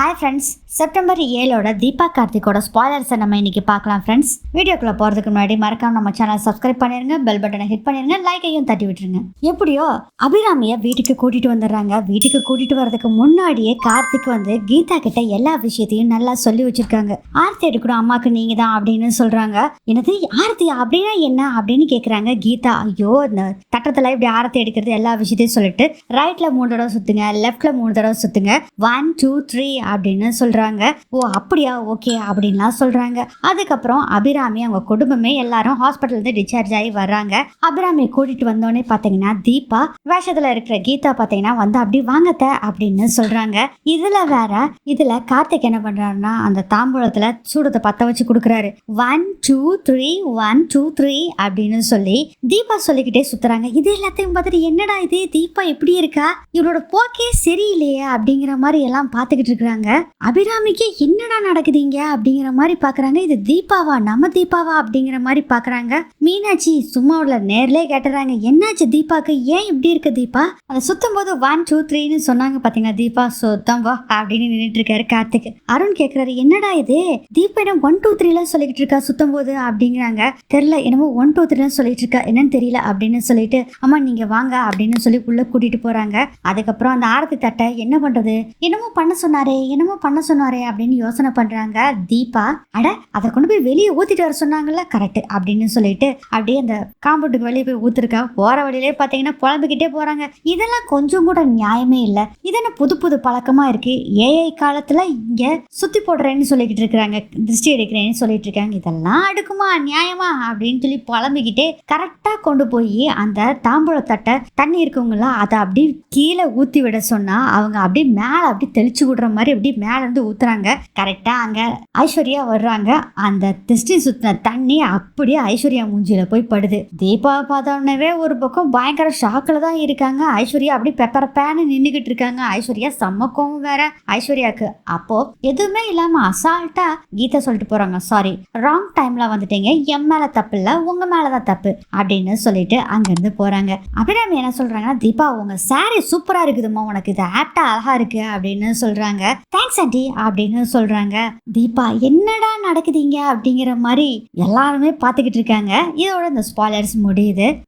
Hi friends September ஏழோட தீபா கார்த்திகோட ஸ்பாய்லர்ஸை நம்ம இன்னைக்கு பார்க்கலாம் ஃப்ரெண்ட்ஸ் வீடியோக்குள்ள போகிறதுக்கு முன்னாடி மறக்காம நம்ம சேனல் சப்ஸ்கிரைப் பண்ணிருங்க பெல் பட்டனை ஹிட் பண்ணிருங்க லைக்கையும் தட்டி விட்டுருங்க. எப்படியோ அபிராமியை வீட்டுக்கு கூட்டிட்டு வந்துடுறாங்க. வீட்டுக்கு கூட்டிட்டு வரதுக்கு முன்னாடியே கார்த்திக் வந்து கீதா கிட்ட எல்லா விஷயத்தையும் நல்லா சொல்லி வச்சிருக்காங்க. ஆர்த்தி எடுக்கணும் அம்மாக்கு நீங்க தான் அப்படின்னு சொல்றாங்க. என்னது ஆர்த்தி அப்படின்னா என்ன அப்படின்னு கேட்குறாங்க கீதா. ஐயோ இந்த தட்டத்தில் இப்படி ஆரத்தி எடுக்கிறது எல்லா விஷயத்தையும் சொல்லிட்டு ரைட்ல மூணு தடவை சுத்துங்க லெஃப்ட்ல மூணு தடவை சுத்துங்க. ஒன் டூ த்ரீ அப்படின்னு சொல்கிறாங்க ஓ அப்படியா? ஓகே அப்படின்லாம் சொல்கிறாங்க அதுக்கப்புறம் அபிராமி அவங்க குடும்பமே எல்லாரும் ஹாஸ்பிட்டல்லேருந்து டிஸ்சார்ஜ் ஆகி வர்றாங்க. அபிராமி கூட்டிகிட்டு வந்தோடனே பார்த்தீங்கன்னா தீபா வேஷத்தில் இருக்கிற கீதா பார்த்தீங்கன்னா வந்து அப்படி வாங்கத்த அப்படின்னு சொல்கிறாங்க இதில் வேற இதில் கார்த்திக் என்ன பண்ணுறாருன்னா அந்த தாம்பூலத்தில் சூடத்தை பற்ற வச்சு கொடுக்குறாரு. One two three one two three அப்படின்னு சொல்லி தீபா சொல்லிக்கிட்டே சுற்றுறாங்க இது எல்லாத்தையும் பார்த்துட்டு என்னடா இது? தீபா எப்படி இருக்கா? இவரோட போக்கே சரியில்லையே அப்படிங்கிற மாதிரி எல்லாம் பார்த்துக்கிட்டு இருக்கிறாங்க. அபிராமிக்கு என்னடா நடக்குதுங்க? அப்படிங்கிற மாதிரி பார்க்குறாங்க இது தீபாவா? நம்ம தீபாவா? அப்படிங்கிற மாதிரி பார்க்குறாங்க மீனாட்சி சும்மா உள்ள நேர்லேயே கேட்டுறாங்க. என்னாச்சு தீபாக்கு? ஏன் இப்படி இருக்கு தீபா? அதை சுத்தும் போது ஒன் டூ த்ரீன்னு சொன்னாங்க பாத்தீங்கன்னா தீபா சுத்தம் வா அப்படின்னு நின்றுட்டு இருக்காரு கார்த்திக். அருண் கேட்குறாரு என்னடா இது? தீபா என்ன ஒன் டூ த்ரீலாம் சொல்லிக்கிட்டு இருக்கா சுத்தம் போது அப்படிங்கிறாங்க. தெரியல என்னமோ ஒன் டூ த்ரீலாம் சொல்லிட்டு இருக்கா? என்னன்னு தெரியல அப்படின்னு சொல்லிட்டு அம்மா நீங்க வாங்க அப்படின்னு சொல்லி உள்ள கூட்டிட்டு போறாங்க. அதுக்கப்புறம் அந்த ஆரத்தி தட்டை என்ன பண்றது? என்னமோ பண்ண சொன்னாரே என்னமோ பண்ண சொன்னாரே அப்படின்னு யோசனை பண்றாங்க தீபா. அட அதை கொண்டு போய் வெளியே ஊத்திட்டு வர சொன்னாங்கல்ல கரெக்ட் அப்படின்னு சொல்லிட்டு அப்படியே அந்த காம்பவுண்டுக்கு வெளியே போய் ஊத்துருக்கா போற வழியிலே பாத்தீங்கன்னா புலம்பிக்கிட்டே போறாங்க. இதெல்லாம் கொஞ்சம் கூட நியாயமே இல்லை. இதென்ன புது புது பழக்கமா இருக்கு? ஏஐ காலத்துல இங்க சுத்தி போடுறேன்னு சொல்லிக்கிட்டு இருக்காங்க திருஷ்டி எடுக்கிறேன்னு சொல்லிட்டு இருக்காங்க. இதெல்லாம் அடுக்குமா நியாயமா அப்படின்னு சொல்லி புலம்பிக்கிட்டே கரெக்டா கொண்டு போய் அந்த தாம்பூலத்தட்டை தண்ணி இருக்கவங்களா அதை அப்படியே கீழே ஊத்தி விட சொன்னா அவங்க அப்படியே மேல அப்படியே தெளிச்சு விடுற மாதிரி எப்படி மேல இருந்து ஊத்துறாங்க கரெக்டா அங்க ஐஸ்வர்யா வர்றாங்க. அந்த திருஷ்டி சுத்தின தண்ணி அப்படியே ஐஸ்வர்யா மூஞ்சியில் போய் படுது. தீபா பார்த்தோன்னவே ஒரு பக்கம் பயங்கர ஷாக்கில் தான் இருக்காங்க. ஐஸ்வர்யா அப்படி பெப்பரப்பேன்னு நின்றுக்கிட்டு இருக்காங்க. ஐஸ்வர்யா செம்ம கோவம் வேற. ஐஸ்வர்யாக்கு அப்போ எதுவுமே இல்லாம அசால்ட்டா கீதா சொல்லிட்டு போறாங்க. சாரி ராங் டைம்ல வந்துட்டீங்க. என் மேல தப்பு இல்ல. உங்க மேலதான் தப்பு. அப்படின்னு சொல்லிட்டு அங்கிருந்து போறாங்க. அபிராமி என்ன சொல்கிறாங்கன்னா தீபா உங்க saree சூப்பரா இருக்குதும்மா. உனக்கு இது ஆப்டா அழகா இருக்கு. அப்படின்னு சொல்றாங்க. தேங்க்ஸ் ஆண்டி அப்படின்னு சொல்றாங்க. தீபா என்னடா நடக்குதுங்க அப்படிங்கிற மாதிரி எல்லாருமே பார்த்துக்கிட்டு இருக்காங்க. இதோட இந்த ஸ்பாய்லர்ஸ் முடியுது.